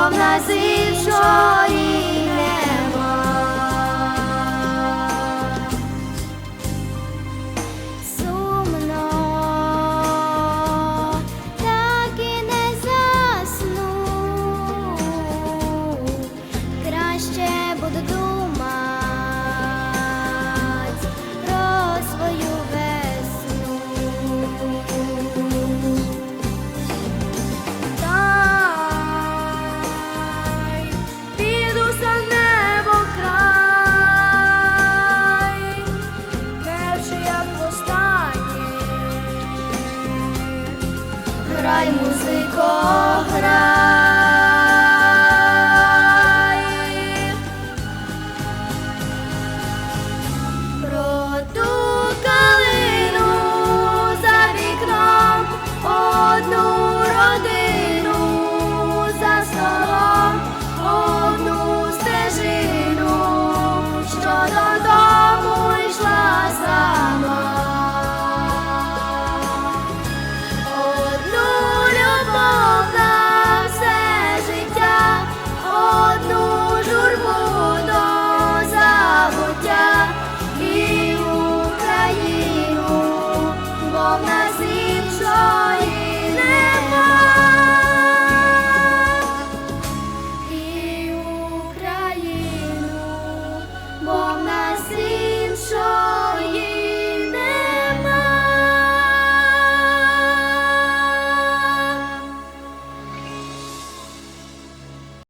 повна зичо. Грай, музико, грай.